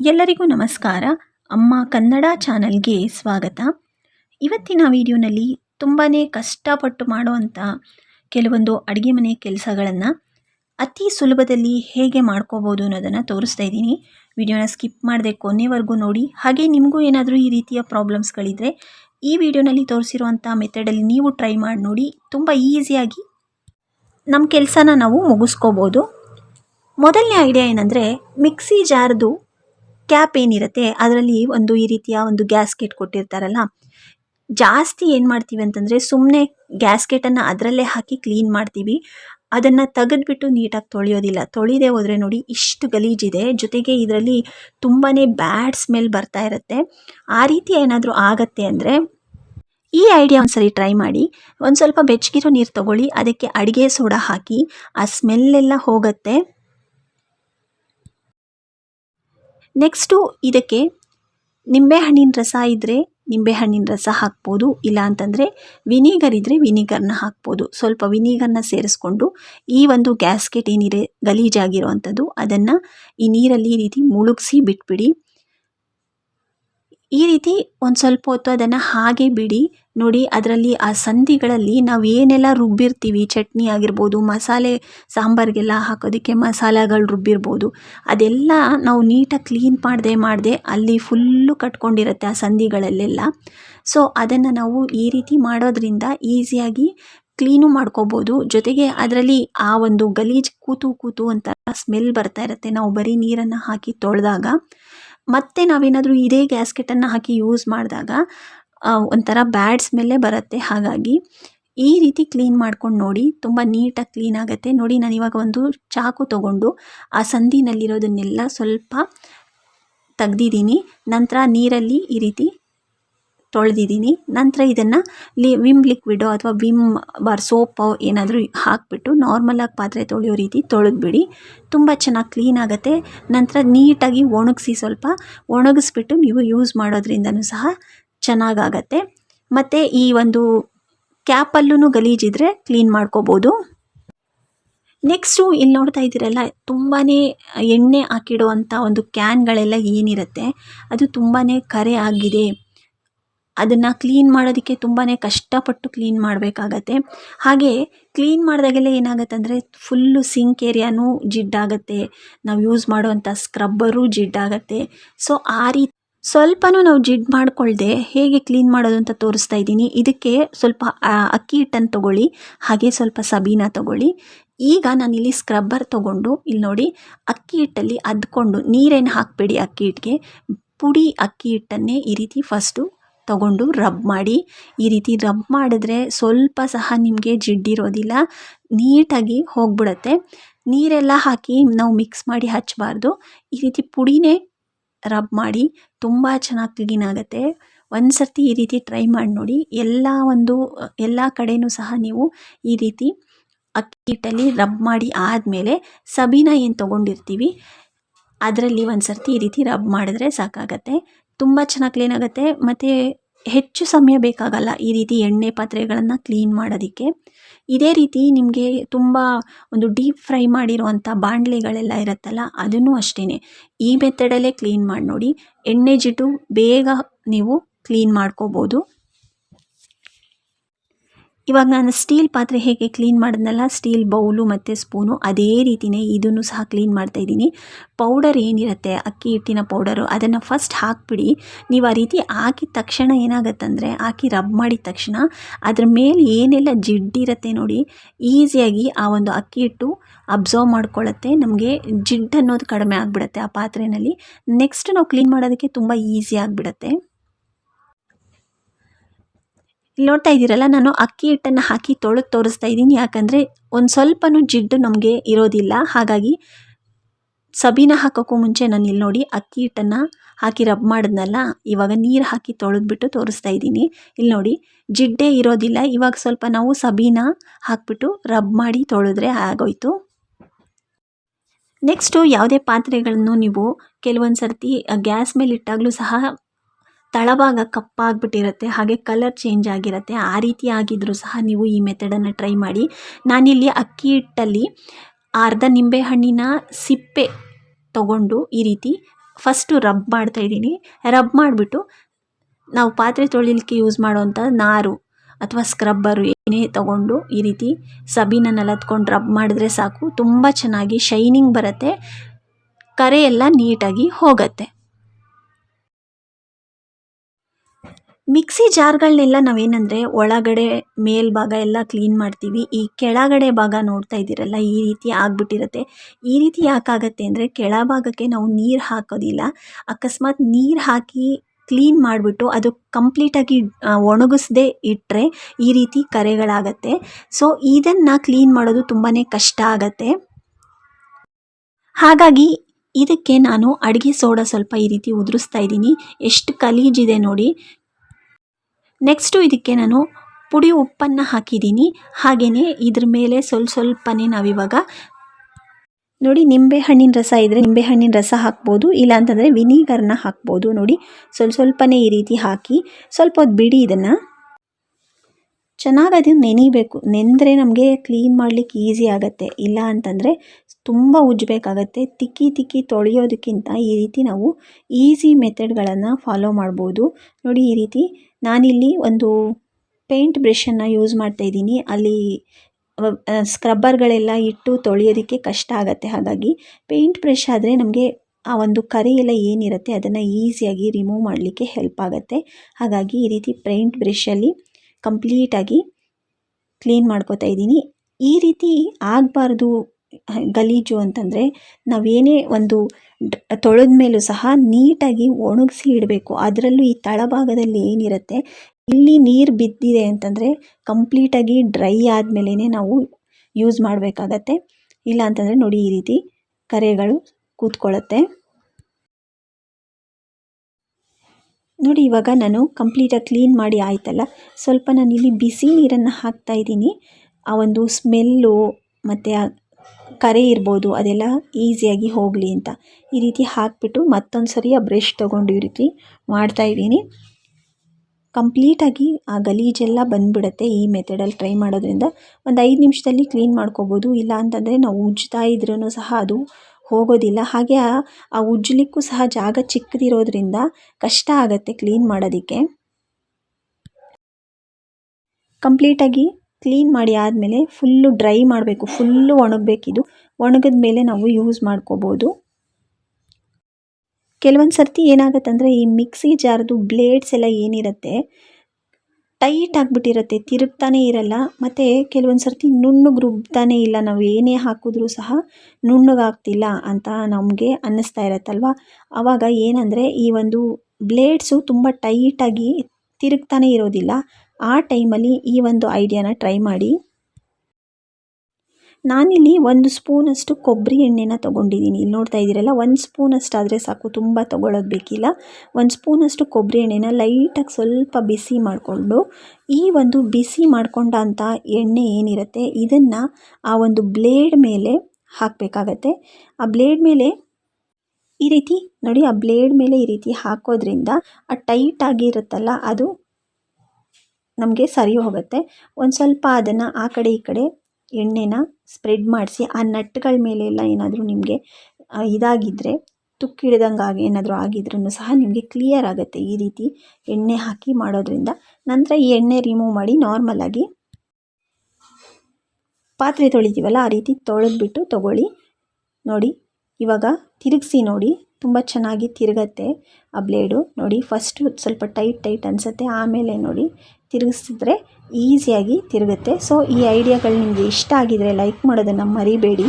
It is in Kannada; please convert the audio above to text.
ಎಲ್ಲರಿಗೂ ನಮಸ್ಕಾರ. ಅಮ್ಮ ಕನ್ನಡ ಚಾನಲ್ಗೆ ಸ್ವಾಗತ. ಇವತ್ತಿನ ವಿಡಿಯೋನಲ್ಲಿ ತುಂಬಾ ಕಷ್ಟಪಟ್ಟು ಮಾಡುವಂಥ ಕೆಲವೊಂದು ಅಡುಗೆ ಮನೆ ಕೆಲಸಗಳನ್ನು ಅತಿ ಸುಲಭದಲ್ಲಿ ಹೇಗೆ ಮಾಡ್ಕೋಬೋದು ಅನ್ನೋದನ್ನು ತೋರಿಸ್ತಾ ಇದ್ದೀನಿ. ವಿಡಿಯೋನ ಸ್ಕಿಪ್ ಮಾಡದೆ ಕೊನೆವರೆಗೂ ನೋಡಿ. ಹಾಗೆ ನಿಮಗೂ ಏನಾದರೂ ಈ ರೀತಿಯ ಪ್ರಾಬ್ಲಮ್ಸ್ಗಳಿದ್ದರೆ ಈ ವಿಡಿಯೋನಲ್ಲಿ ತೋರಿಸಿರುವಂಥ ಮೆಥಡಲ್ಲಿ ನೀವು ಟ್ರೈ ಮಾಡಿ ನೋಡಿ. ತುಂಬ ಈಸಿಯಾಗಿ ನಮ್ಮ ಕೆಲಸನ ನಾವು ಮುಗಿಸ್ಕೋಬೋದು. ಮೊದಲನೇ ಐಡಿಯಾ ಏನಂದರೆ ಮಿಕ್ಸಿ ಜಾರ್ದು ಕ್ಯಾಪ್ ಏನಿರುತ್ತೆ, ಅದರಲ್ಲಿ ಒಂದು ಈ ರೀತಿಯ ಒಂದು ಗ್ಯಾಸ್ಕೆಟ್ ಕೊಟ್ಟಿರ್ತಾರಲ್ಲ, ಜಾಸ್ತಿ ಏನು ಮಾಡ್ತೀವಿ ಅಂತಂದರೆ ಸುಮ್ಮನೆ ಗ್ಯಾಸ್ಕೆಟನ್ನು ಅದರಲ್ಲೇ ಹಾಕಿ ಕ್ಲೀನ್ ಮಾಡ್ತೀವಿ. ಅದನ್ನು ತೆಗೆದ್ಬಿಟ್ಟು ನೀಟಾಗಿ ತೊಳೆಯೋದಿಲ್ಲ. ತೊಳಿದೆ ಹೋದರೆ ನೋಡಿ ಇಷ್ಟು ಗಲೀಜಿದೆ. ಜೊತೆಗೆ ಇದರಲ್ಲಿ ತುಂಬಾ ಬ್ಯಾಡ್ ಸ್ಮೆಲ್ ಬರ್ತಾ ಇರುತ್ತೆ. ಆ ರೀತಿ ಏನಾದರೂ ಆಗತ್ತೆ ಅಂದರೆ ಈ ಐಡಿಯಾ ಒಂದ್ಸರಿ ಟ್ರೈ ಮಾಡಿ. ಒಂದು ಸ್ವಲ್ಪ ಬೆಚ್ಚಗಿರೋ ನೀರು ತಗೊಳ್ಳಿ, ಅದಕ್ಕೆ ಅಡುಗೆ ಸೋಡಾ ಹಾಕಿ, ಆ ಸ್ಮೆಲ್ಲೆಲ್ಲ ಹೋಗುತ್ತೆ. ನೆಕ್ಸ್ಟು ಇದಕ್ಕೆ ನಿಂಬೆಹಣ್ಣಿನ ರಸ ಇದ್ದರೆ ನಿಂಬೆಹಣ್ಣಿನ ರಸ ಹಾಕ್ಬೋದು. ಇಲ್ಲ ಅಂತಂದರೆ ವಿನಿಗರ್ ಇದ್ದರೆ ವಿನಿಗರ್ನ ಹಾಕ್ಬೋದು. ಸ್ವಲ್ಪ ವಿನಿಗರ್ನ ಸೇರಿಸ್ಕೊಂಡು ಈ ಒಂದು ಗ್ಯಾಸ್ಕೆಟ್ ಏನಿದೆ ಗಲೀಜಾಗಿರುವಂಥದ್ದು ಅದನ್ನು ಈ ನೀರಲ್ಲಿ ಈ ರೀತಿ ಮುಳುಗಿಸಿ ಬಿಟ್ಬಿಡಿ. ಈ ರೀತಿ ಒಂದು ಸ್ವಲ್ಪ ಹೊತ್ತು ಅದನ್ನು ಹಾಗೆ ಬಿಡಿ. ನೋಡಿ, ಅದರಲ್ಲಿ ಆ ಸಂಧಿಗಳಲ್ಲಿ ನಾವು ಏನೆಲ್ಲ ರುಬ್ಬಿರ್ತೀವಿ, ಚಟ್ನಿ ಆಗಿರ್ಬೋದು, ಮಸಾಲೆ ಸಾಂಬಾರಿಗೆಲ್ಲ ಹಾಕೋದಕ್ಕೆ ಮಸಾಲೆಗಳು ರುಬ್ಬಿರ್ಬೋದು, ಅದೆಲ್ಲ ನಾವು ನೀಟಾಗಿ ಕ್ಲೀನ್ ಮಾಡದೆ ಮಾಡದೆ ಅಲ್ಲಿ ಫುಲ್ಲು ಕಟ್ಕೊಂಡಿರುತ್ತೆ ಆ ಸಂಧಿಗಳಲ್ಲೆಲ್ಲ ಸೊ ಅದನ್ನು ನಾವು ಈ ರೀತಿ ಮಾಡೋದ್ರಿಂದ ಈಸಿಯಾಗಿ ಕ್ಲೀನು ಮಾಡ್ಕೋಬೋದು. ಜೊತೆಗೆ ಅದರಲ್ಲಿ ಆ ಒಂದು ಗಲೀಜು ಕೂತು ಕೂತು ಅಂತ ಸ್ಮೆಲ್ ಬರ್ತಾ ಇರುತ್ತೆ. ನಾವು ಬರೀ ನೀರನ್ನು ಹಾಕಿ ತೊಳೆದಾಗ, ಮತ್ತೆ ನಾವೇನಾದರೂ ಇದೇ ಗ್ಯಾಸ್ಕೆಟನ್ನು ಹಾಕಿ ಯೂಸ್ ಮಾಡಿದಾಗ ಒಂಥರ ಬ್ಯಾಡ್ ಸ್ಮೆಲ್ಲೇ ಬರುತ್ತೆ. ಹಾಗಾಗಿ ಈ ರೀತಿ ಕ್ಲೀನ್ ಮಾಡ್ಕೊಂಡು ನೋಡಿ, ತುಂಬ ನೀಟಾಗಿ ಕ್ಲೀನ್ ಆಗುತ್ತೆ. ನೋಡಿ, ನಾನು ಇವಾಗ ಒಂದು ಚಾಕು ತೊಗೊಂಡು ಆ ಸಂದಿನಲ್ಲಿರೋದನ್ನೆಲ್ಲ ಸ್ವಲ್ಪ ತೆಗ್ದಿದ್ದೀನಿ. ನಂತರ ನೀರಲ್ಲಿ ಈ ರೀತಿ ತೊಳೆದಿದ್ದೀನಿ. ನಂತರ ಇದನ್ನು ಲಿ ವಿಮ್ ಲಿಕ್ವಿಡೋ ಅಥವಾ ವಿಮ್ ಬಾರ್ ಸೋಪೋ ಏನಾದರೂ ಹಾಕಿಬಿಟ್ಟು ನಾರ್ಮಲಾಗಿ ಪಾತ್ರೆ ತೊಳೆಯೋ ರೀತಿ ತೊಳೆದ್ಬಿಡಿ. ತುಂಬ ಚೆನ್ನಾಗಿ ಕ್ಲೀನ್ ಆಗುತ್ತೆ. ನಂತರ ನೀಟಾಗಿ ಒಣಗಿಸಿ ಸ್ವಲ್ಪ ಒಣಗಿಸ್ಬಿಟ್ಟು ನೀವು ಯೂಸ್ ಮಾಡೋದ್ರಿಂದನೂ ಸಹ ಚೆನ್ನಾಗಾಗತ್ತೆ. ಮತ್ತು ಈ ಒಂದು ಕ್ಯಾಪಲ್ಲೂ ಗಲೀಜಿದ್ರೆ ಕ್ಲೀನ್ ಮಾಡ್ಕೋಬೋದು. ನೆಕ್ಸ್ಟು ಇಲ್ಲಿ ನೋಡ್ತಾ ಇದ್ದೀರಲ್ಲ ತುಂಬಾ ಎಣ್ಣೆ ಹಾಕಿಡುವಂಥ ಒಂದು ಕ್ಯಾನ್ಗಳೆಲ್ಲ ಏನಿರುತ್ತೆ, ಅದು ತುಂಬಾ ಕರೆ ಆಗಿದೆ. ಅದನ್ನು ಕ್ಲೀನ್ ಮಾಡೋದಕ್ಕೆ ತುಂಬಾ ಕಷ್ಟಪಟ್ಟು ಕ್ಲೀನ್ ಮಾಡಬೇಕಾಗತ್ತೆ. ಹಾಗೆ ಕ್ಲೀನ್ ಮಾಡಿದಾಗೆಲ್ಲ ಏನಾಗುತ್ತೆ ಅಂದರೆ ಫುಲ್ಲು ಸಿಂಕ್ ಏರಿಯಾನೂ ಜಿಡ್ಡಾಗತ್ತೆ. ನಾವು ಯೂಸ್ ಮಾಡುವಂಥ ಸ್ಕ್ರಬ್ಬರು ಜಿಡ್ಡಾಗತ್ತೆ. ಸೊ ಆ ರೀತಿ ಸ್ವಲ್ಪನೂ ನಾವು ಜಿಡ್ ಮಾಡ್ಕೊಳ್ದೆ ಹೇಗೆ ಕ್ಲೀನ್ ಮಾಡೋದು ಅಂತ ತೋರಿಸ್ತಾ ಇದ್ದೀನಿ. ಇದಕ್ಕೆ ಸ್ವಲ್ಪ ಅಕ್ಕಿ ಹಿಟ್ಟನ್ನು ತೊಗೊಳ್ಳಿ, ಹಾಗೆ ಸ್ವಲ್ಪ ಸಬೀನ ತೊಗೊಳ್ಳಿ. ಈಗ ನಾನಿಲ್ಲಿ ಸ್ಕ್ರಬ್ಬರ್ ತೊಗೊಂಡು, ಇಲ್ಲಿ ನೋಡಿ, ಅಕ್ಕಿ ಹಿಟ್ಟಲ್ಲಿ ಅದ್ಕೊಂಡು, ನೀರೇನು ಹಾಕಬೇಡಿ ಅಕ್ಕಿ ಹಿಟ್ಟಿಗೆ ಪುಡಿ ಅಕ್ಕಿ ಹಿಟ್ಟನ್ನೇ ಈ ರೀತಿ ಫಸ್ಟು ತಗೊಂಡು ರಬ್ ಮಾಡಿ. ಈ ರೀತಿ ರಬ್ ಮಾಡಿದ್ರೆ ಸ್ವಲ್ಪ ಸಹ ನಿಮಗೆ ಜಿಡ್ಡಿರೋದಿಲ್ಲ ನೀಟಾಗಿ ಹೋಗ್ಬಿಡತ್ತೆ. ನೀರೆಲ್ಲ ಹಾಕಿ ನಾವು ಮಿಕ್ಸ್ ಮಾಡಿ ಹಚ್ಚಬಾರ್ದು ಈ ರೀತಿ ಪುಡಿನೇ ರಬ್ ಮಾಡಿ ತುಂಬ ಚೆನ್ನಾಗಿ ಕ್ಲೀನ್ ಆಗುತ್ತೆ. ಒಂದು ಸರ್ತಿ ಈ ರೀತಿ ಟ್ರೈ ಮಾಡಿ ನೋಡಿ. ಎಲ್ಲ ಒಂದು, ಎಲ್ಲ ಕಡೆಯೂ ಸಹ ನೀವು ಈ ರೀತಿ ಅಕ್ಕಿ ಹಿಟ್ಟಲ್ಲಿ ರಬ್ ಮಾಡಿ ಆದಮೇಲೆ ಸಬೀನ ಏನು ತೊಗೊಂಡಿರ್ತೀವಿ, ಅದರಲ್ಲಿ ಒಂದು ಸರ್ತಿ ಈ ರೀತಿ ರಬ್ ಮಾಡಿದ್ರೆ ಸಾಕಾಗತ್ತೆ. ತುಂಬ ಚೆನ್ನಾಗಿ ಕ್ಲೀನ್ ಆಗುತ್ತೆ. ಮತ್ತು ಹೆಚ್ಚು ಸಮಯ ಬೇಕಾಗಲ್ಲ ಈ ರೀತಿ ಎಣ್ಣೆ ಪಾತ್ರೆಗಳನ್ನು ಕ್ಲೀನ್ ಮಾಡೋದಕ್ಕೆ. ಇದೇ ರೀತಿ ನಿಮಗೆ ತುಂಬ ಒಂದು ಡೀಪ್ ಫ್ರೈ ಮಾಡಿರುವಂಥ ಬಾಣಲೆಗಳೆಲ್ಲ ಇರುತ್ತಲ್ಲ ಅದನ್ನು ಅಷ್ಟೇ ಈ ಮೆಥಡಲ್ಲೇ ಕ್ಲೀನ್ ಮಾಡಿ ನೋಡಿ. ಎಣ್ಣೆ ಜಿಟ್ಟು ಬೇಗ ನೀವು ಕ್ಲೀನ್ ಮಾಡ್ಕೋಬೋದು. ಇವಾಗ ನಾನು ಸ್ಟೀಲ್ ಪಾತ್ರೆ ಹೇಗೆ ಕ್ಲೀನ್ ಮಾಡಿದ್ನಲ್ಲ ಸ್ಟೀಲ್ ಬೌಲು ಮತ್ತು ಸ್ಪೂನು ಅದೇ ರೀತಿಯೇ ಇದನ್ನು ಸಹ ಕ್ಲೀನ್ ಮಾಡ್ತಾಯಿದ್ದೀನಿ ಪೌಡರ್ ಏನಿರುತ್ತೆ, ಅಕ್ಕಿ ಹಿಟ್ಟಿನ ಪೌಡರು ಅದನ್ನು ಫಸ್ಟ್ ಹಾಕಿಬಿಡಿ. ನೀವು ಆ ರೀತಿ ಹಾಕಿದ ತಕ್ಷಣ ಏನಾಗುತ್ತಂದರೆ, ಹಾಕಿ ರಬ್ ಮಾಡಿದ ತಕ್ಷಣ ಅದ್ರ ಮೇಲೆ ಏನೆಲ್ಲ ಜಿಡ್ಡಿರುತ್ತೆ ನೋಡಿ, ಈಸಿಯಾಗಿ ಆ ಒಂದು ಅಕ್ಕಿ ಹಿಟ್ಟು ಅಬ್ಸರ್ವ್ ಮಾಡ್ಕೊಳ್ಳುತ್ತೆ. ನಮಗೆ ಜಿಡ್ಡು ಅನ್ನೋದು ಕಡಿಮೆ ಆಗಿಬಿಡುತ್ತೆ ಆ ಪಾತ್ರೆಯಲ್ಲಿ ನೆಕ್ಸ್ಟ್ ನಾವು ಕ್ಲೀನ್ ಮಾಡೋದಕ್ಕೆ ತುಂಬ ಈಸಿ ಆಗಿಬಿಡುತ್ತೆ. ಇಲ್ಲಿ ನೋಡ್ತಾ ಇದ್ದೀರಲ್ಲ, ನಾನು ಅಕ್ಕಿ ಹಿಟ್ಟನ್ನು ಹಾಕಿ ತೊಳೆದು ತೋರಿಸ್ತಾ ಇದ್ದೀನಿ. ಯಾಕಂದರೆ ಒಂದು ಸ್ವಲ್ಪನೂ ಜಿಡ್ಡು ನಮಗೆ ಇರೋದಿಲ್ಲ. ಹಾಗಾಗಿ ಸಬೀನ ಹಾಕೋಕ್ಕೂ ಮುಂಚೆ ನಾನು ಇಲ್ಲಿ ನೋಡಿ ಅಕ್ಕಿ ಹಿಟ್ಟನ್ನು ಹಾಕಿ ರಬ್ ಮಾಡಿದ್ನಲ್ಲ, ಇವಾಗ ನೀರು ಹಾಕಿ ತೊಳೆದ್ಬಿಟ್ಟು ತೋರಿಸ್ತಾ ಇದ್ದೀನಿ. ಇಲ್ಲಿ ನೋಡಿ, ಜಿಡ್ಡೆ ಇರೋದಿಲ್ಲ. ಇವಾಗ ಸ್ವಲ್ಪ ನಾವು ಸಬೀನ ಹಾಕ್ಬಿಟ್ಟು ರಬ್ ಮಾಡಿ ತೊಳೆದ್ರೆ ಆಗೋಯ್ತು. ನೆಕ್ಸ್ಟು ಯಾವುದೇ ಪಾತ್ರೆಗಳನ್ನು ನೀವು ಕೆಲವೊಂದು ಸರ್ತಿ ಗ್ಯಾಸ್ ಮೇಲೆ ಇಟ್ಟಾಗಲೂ ಸಹ ತಳಭಾಗ ಕಪ್ಪಾಗ್ಬಿಟ್ಟಿರುತ್ತೆ, ಹಾಗೆ ಕಲರ್ ಚೇಂಜ್ ಆಗಿರುತ್ತೆ. ಆ ರೀತಿ ಆಗಿದ್ದರೂ ಸಹ ನೀವು ಈ ಮೆಥಡನ್ನು ಟ್ರೈ ಮಾಡಿ. ನಾನಿಲ್ಲಿ ಅಕ್ಕಿ ಹಿಟ್ಟಲ್ಲಿ ಅರ್ಧ ನಿಂಬೆಹಣ್ಣಿನ ಸಿಪ್ಪೆ ತಗೊಂಡು ಈ ರೀತಿ ಫಸ್ಟು ರಬ್ ಮಾಡ್ತಾ ಇದ್ದೀನಿ. ರಬ್ ಮಾಡಿಬಿಟ್ಟು ನಾವು ಪಾತ್ರೆ ತೊಳಿಲಿಕ್ಕೆ ಯೂಸ್ ಮಾಡುವಂಥ ನಾರು ಅಥವಾ ಸ್ಕ್ರಬ್ಬರು ಏನೇ ತಗೊಂಡು ಈ ರೀತಿ ಸಬೀನನ್ನು ಲತ್ಕೊಂಡು ರಬ್ ಮಾಡಿದ್ರೆ ಸಾಕು. ತುಂಬ ಚೆನ್ನಾಗಿ ಶೈನಿಂಗ್ ಬರುತ್ತೆ. ಕರೆ ಎಲ್ಲ ನೀಟಾಗಿ ಹೋಗುತ್ತೆ. ಮಿಕ್ಸಿ ಜಾರ್ಗಳನ್ನೆಲ್ಲ ನಾವೇನಂದರೆ ಒಳಗಡೆ ಮೇಲ್ಭಾಗ ಎಲ್ಲ ಕ್ಲೀನ್ ಮಾಡ್ತೀವಿ. ಈ ಕೆಳಗಡೆ ಭಾಗ ನೋಡ್ತಾ ಇದ್ದೀರಲ್ಲ, ಈ ರೀತಿ ಆಗಿಬಿಟ್ಟಿರುತ್ತೆ. ಈ ರೀತಿ ಯಾಕಾಗತ್ತೆ ಅಂದರೆ ಕೆಳಭಾಗಕ್ಕೆ ನಾವು ನೀರು ಹಾಕೋದಿಲ್ಲ. ಅಕಸ್ಮಾತ್ ನೀರು ಹಾಕಿ ಕ್ಲೀನ್ ಮಾಡಿಬಿಟ್ಟು ಅದು ಕಂಪ್ಲೀಟಾಗಿ ಒಣಗಿಸದೆ ಇಟ್ಟರೆ ಈ ರೀತಿ ಕರೆಗಳಾಗತ್ತೆ. ಸೊ, ಇದನ್ನು ಕ್ಲೀನ್ ಮಾಡೋದು ತುಂಬಾ ಕಷ್ಟ ಆಗತ್ತೆ. ಹಾಗಾಗಿ ಇದಕ್ಕೆ ನಾನು ಅಡುಗೆ ಸೋಡಾ ಸ್ವಲ್ಪ ಈ ರೀತಿ ಉದುರಿಸ್ತಾ ಇದ್ದೀನಿ. ಎಷ್ಟು ಕಲೀಜಿದೆ ನೋಡಿ. ನೆಕ್ಸ್ಟು ಇದಕ್ಕೆ ನಾನು ಪುಡಿ ಉಪ್ಪನ್ನು ಹಾಕಿದ್ದೀನಿ. ಹಾಗೆಯೇ ಇದ್ರ ಮೇಲೆ ಸ್ವಲ್ಪ ಸ್ವಲ್ಪನೇ ನಾವಿವಾಗ ನೋಡಿ ನಿಂಬೆ ಹಣ್ಣಿನ ರಸ ಇದ್ದರೆ ನಿಂಬೆ ಹಣ್ಣಿನ ರಸ ಹಾಕ್ಬೋದು. ಇಲ್ಲಾಂತಂದರೆ ವಿನಿಗರ್ನ ಹಾಕ್ಬೋದು. ನೋಡಿ ಸ್ವಲ್ಪ ಸ್ವಲ್ಪನೇ ಈ ರೀತಿ ಹಾಕಿ ಸ್ವಲ್ಪ ಹೊತ್ತು ಬಿಡಿ ಇದನ್ನು. ಚೆನ್ನಾಗಿ ಅದು ನೆನಿಬೇಕು. ನೆಂದರೆ ನಮಗೆ ಕ್ಲೀನ್ ಮಾಡಲಿಕ್ಕೆ ಈಸಿ ಆಗುತ್ತೆ. ಇಲ್ಲ ಅಂತಂದರೆ ತುಂಬ ಉಜ್ಜಬೇಕಾಗತ್ತೆ. ತಿಕ್ಕಿ ತಿಕ್ಕಿ ತೊಳೆಯೋದಕ್ಕಿಂತ ಈ ರೀತಿ ನಾವು ಈಸಿ ಮೆಥಡ್ಗಳನ್ನು ಫಾಲೋ ಮಾಡ್ಬೋದು. ನೋಡಿ ಈ ರೀತಿ ನಾನಿಲ್ಲಿ ಒಂದು ಪೇಂಟ್ ಬ್ರಷನ್ನು ಯೂಸ್ ಮಾಡ್ತಾಯಿದ್ದೀನಿ ಅಲ್ಲಿ ಸ್ಕ್ರಬ್ಬರ್ಗಳೆಲ್ಲ ಇಟ್ಟು ತೊಳೆಯೋದಕ್ಕೆ ಕಷ್ಟ ಆಗುತ್ತೆ. ಹಾಗಾಗಿ ಪೇಂಟ್ ಬ್ರಷ್ ಆದರೆ ನಮಗೆ ಆ ಒಂದು ಕರೆ ಎಲ್ಲ ಏನಿರುತ್ತೆ ಅದನ್ನು ಈಸಿಯಾಗಿ ರಿಮೂವ್ ಮಾಡಲಿಕ್ಕೆ ಹೆಲ್ಪ್ ಆಗುತ್ತೆ. ಹಾಗಾಗಿ ಈ ರೀತಿ ಪೇಂಟ್ ಬ್ರಷಲ್ಲಿ ಕಂಪ್ಲೀಟಾಗಿ ಕ್ಲೀನ್ ಮಾಡ್ಕೋತಾ ಇದ್ದೀನಿ. ಈ ರೀತಿ ಆಗಬಾರ್ದು ಗಲೀಜು ಅಂತಂದರೆ ನಾವೇನೇ ಒಂದು ತೊಳೆದ ಮೇಲೂ ಸಹ ನೀಟಾಗಿ ಒಣಗಿಸಿ ಇಡಬೇಕು. ಅದರಲ್ಲೂ ಈ ತಳಭಾಗದಲ್ಲಿ ಏನಿರುತ್ತೆ, ಇಲ್ಲಿ ನೀರು ಬಿದ್ದಿದೆ ಅಂತಂದರೆ ಕಂಪ್ಲೀಟಾಗಿ ಡ್ರೈ ಆದಮೇಲೆ ನಾವು ಯೂಸ್ ಮಾಡಬೇಕಾಗತ್ತೆ. ಇಲ್ಲ ಅಂತಂದರೆ ನೋಡಿ ಈ ರೀತಿ ಕರೆಗಳು ಕೂತ್ಕೊಳ್ಳುತ್ತೆ. ನೋಡಿ ಇವಾಗ ನಾನು ಕಂಪ್ಲೀಟಾಗಿ ಕ್ಲೀನ್ ಮಾಡಿ ಆಯ್ತಲ್ಲ, ಸ್ವಲ್ಪ ನಾನು ಇಲ್ಲಿ ಬಿಸಿ ನೀರನ್ನು ಹಾಕ್ತಾ ಇದ್ದೀನಿ. ಆ ಒಂದು ಸ್ಮೆಲ್ಲು ಮತ್ತು ಕರೆ ಇರ್ಬೋದು, ಅದೆಲ್ಲ ಈಸಿಯಾಗಿ ಹೋಗಲಿ ಅಂತ. ಈ ರೀತಿ ಹಾಕಿಬಿಟ್ಟು ಮತ್ತೊಂದು ಸರಿ ಆ ಬ್ರಷ್ ತೊಗೊಂಡು ಈ ರೀತಿ ಮಾಡ್ತಾಯಿದ್ದೀನಿ ಕಂಪ್ಲೀಟಾಗಿ ಆ ಗಲೀಜೆಲ್ಲ ಬಂದುಬಿಡುತ್ತೆ ಈ ಮೆಥಡಲ್ಲಿ ಟ್ರೈ ಮಾಡೋದ್ರಿಂದ. ಒಂದು ಐದು ನಿಮಿಷದಲ್ಲಿ ಕ್ಲೀನ್ ಮಾಡ್ಕೋಬೋದು. ಇಲ್ಲ ಅಂತಂದರೆ ನಾವು ಉಜ್ಜ್ತಾ ಇದ್ರೂ ಸಹ ಅದು ಹೋಗೋದಿಲ್ಲ. ಹಾಗೆ ಆ ಉಜ್ಜಲಿಕ್ಕೂ ಸಹ ಜಾಗ ಚಿಕ್ಕದಿರೋದ್ರಿಂದ ಕಷ್ಟ ಆಗುತ್ತೆ ಕ್ಲೀನ್ ಮಾಡೋದಕ್ಕೆ. ಕಂಪ್ಲೀಟಾಗಿ ಕ್ಲೀನ್ ಮಾಡಿ ಆದಮೇಲೆ ಫುಲ್ಲು ಡ್ರೈ ಮಾಡಬೇಕು ಫುಲ್ಲು ಒಣಗಬೇಕಿದು. ಒಣಗಿದ ಮೇಲೆ ನಾವು ಯೂಸ್ ಮಾಡ್ಕೋಬೋದು. ಕೆಲವೊಂದು ಸರ್ತಿ ಏನಾಗುತ್ತೆ ಅಂದರೆ ಈ ಮಿಕ್ಸಿ ಜಾರ್ದು ಬ್ಲೇಡ್ಸ್ ಎಲ್ಲ ಏನಿರುತ್ತೆ ಟೈಟ್ ಆಗಿಬಿಟ್ಟಿರುತ್ತೆ, ತಿರುಗ್ತಾನೇ ಇರಲ್ಲ. ಮತ್ತು ಕೆಲವೊಂದು ಸರ್ತಿ ನುಣ್ಣಗೆ ರುಬ್ತಾನೆ ಇಲ್ಲ. ನಾವು ಏನೇ ಹಾಕಿದ್ರೂ ಸಹ ನುಣ್ಣಗಾಗ್ತಿಲ್ಲ ಅಂತ ನಮಗೆ ಅನ್ನಿಸ್ತಾ ಇರತ್ತಲ್ವ? ಆವಾಗ ಏನಂದರೆ ಈ ಒಂದು ಬ್ಲೇಡ್ಸು ತುಂಬ ಟೈಟಾಗಿ ತಿರುಗ್ತಾನೆ ಇರೋದಿಲ್ಲ. ಆ ಟೈಮಲ್ಲಿ ಈ ಒಂದು ಐಡಿಯಾನ ಟ್ರೈ ಮಾಡಿ. ನಾನಿಲ್ಲಿ ಒಂದು ಸ್ಪೂನಷ್ಟು ಕೊಬ್ಬರಿ ಎಣ್ಣೆನ ತೊಗೊಂಡಿದ್ದೀನಿ. ಇಲ್ಲಿ ನೋಡ್ತಾ ಇದ್ದೀರಲ್ಲ, ಒಂದು ಸ್ಪೂನಷ್ಟು ಆದರೆ ಸಾಕು, ತುಂಬ ತೊಗೊಳ್ಳೋದು ಬೇಕಿಲ್ಲ. ಒಂದು ಸ್ಪೂನಷ್ಟು ಕೊಬ್ಬರಿ ಎಣ್ಣೆನ ಲೈಟಾಗಿ ಸ್ವಲ್ಪ ಬಿಸಿ ಮಾಡಿಕೊಂಡು, ಈ ಒಂದು ಬಿಸಿ ಮಾಡ್ಕೊಂಡಂಥ ಎಣ್ಣೆ ಏನಿರುತ್ತೆ, ಇದನ್ನು ಆ ಒಂದು ಬ್ಲೇಡ್ ಮೇಲೆ ಹಾಕಬೇಕಾಗತ್ತೆ. ಆ ಬ್ಲೇಡ್ ಮೇಲೆ ಈ ರೀತಿ, ನೋಡಿ, ಆ ಬ್ಲೇಡ್ ಮೇಲೆ ಈ ರೀತಿ ಹಾಕೋದ್ರಿಂದ ಆ ಟೈಟ್ ಆಗಿರುತ್ತಲ್ಲ, ಅದು ನಮಗೆ ಸರಿ ಹೋಗುತ್ತೆ. ಒಂದು ಸ್ವಲ್ಪ ಅದನ್ನು ಆ ಕಡೆ ಈ ಕಡೆ ಎಣ್ಣೆನ ಸ್ಪ್ರೆಡ್ ಮಾಡಿಸಿ, ಆ ನಟ್ಗಳ ಮೇಲೆಲ್ಲ ಏನಾದರೂ ನಿಮಗೆ ಇದಾಗಿದ್ದರೆ ತುಕ್ಕಿಡ್ದಂಗೆ ಆಗಿ ಏನಾದರೂ ಆಗಿದ್ರೂ ಸಹ ನಿಮಗೆ ಕ್ಲಿಯರ್ ಆಗುತ್ತೆ ಈ ರೀತಿ ಎಣ್ಣೆ ಹಾಕಿ ಮಾಡೋದ್ರಿಂದ. ನಂತರ ಈ ಎಣ್ಣೆ ರಿಮೂವ್ ಮಾಡಿ ನಾರ್ಮಲಾಗಿ ಪಾತ್ರೆ ತೊಳಿತೀವಲ್ಲ, ಆ ರೀತಿ ತೊಳೆದ್ಬಿಟ್ಟು ತೊಗೊಳ್ಳಿ. ನೋಡಿ, ಇವಾಗ ತಿರುಗಿಸಿ ನೋಡಿ, ತುಂಬ ಚೆನ್ನಾಗಿ ತಿರುಗತ್ತೆ ಆ ಬ್ಲೇಡು ನೋಡಿ ಫಸ್ಟು ಸ್ವಲ್ಪ ಟೈಟ್ ಟೈಟ್ ಅನಿಸುತ್ತೆ. ಆಮೇಲೆ ನೋಡಿ ತಿರುಗಿಸಿದ್ರೆ ಈಸಿಯಾಗಿ ತಿರುಗುತ್ತೆ. ಸೊ ಈ ಐಡಿಯಾಗಳು ನಿಮಗೆ ಇಷ್ಟ ಆಗಿದರೆ ಲೈಕ್ ಮಾಡೋದನ್ನು ಮರಿಬೇಡಿ.